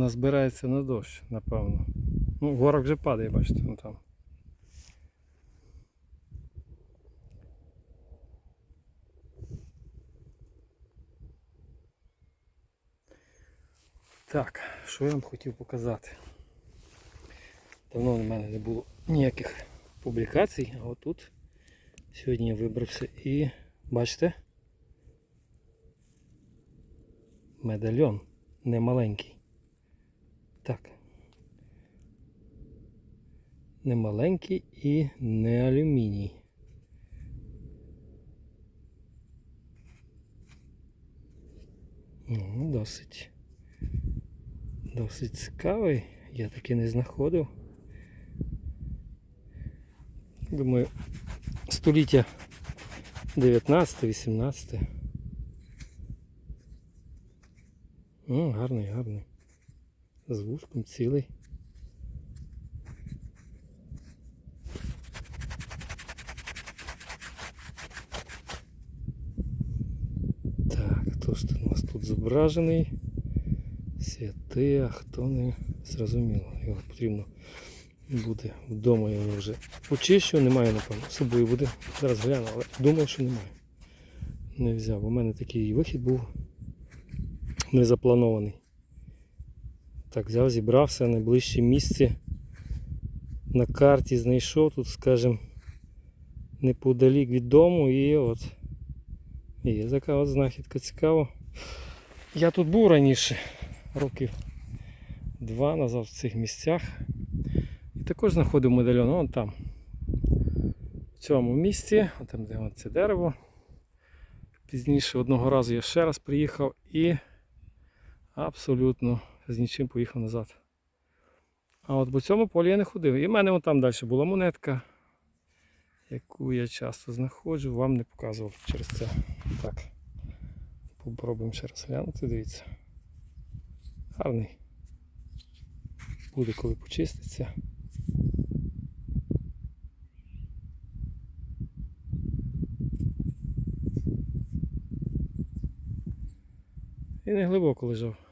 назбирається на дощ, напевно. Ну, горок вже падає, бачите, ну там. Так, що я вам хотів показати? Давно в мене не було ніяких публікацій, а отут сьогодні я вибрався і бачите? Медальйон не маленький. Так. Не маленький і не алюміній. Ну, досить. Досить цікавий. Я таки не знаходив. Думаю, століття 19-18. О, гарний, гарний. З вушком цілий. Так, хто ж у нас тут зображений? Святий, а хто не зрозуміло. Його потрібно буде вдома я його вже почищу, немає, напевно. З собою буде. Зараз гляну, але думаю, що немає. Не взяв. У мене такий вихід був не запланований. Так, взяв, зібрався найближче місце на карті знайшов тут, скажімо, неподалік від дому і от є така от знахідка цікава. Я тут був раніше, років два назад в цих місцях. І також знаходив медальйон, вон там. В цьому місці, там де це дерево. Пізніше одного разу я ще раз приїхав і абсолютно з нічим поїхав назад. А от по цьому полі я не ходив. І в мене вон там далі була монетка, яку я часто знаходжу, вам не показував через це. Так. Попробуємо ще раз глянути, дивіться. Гарний. Буде коли почиститься. І не глибоко лежав.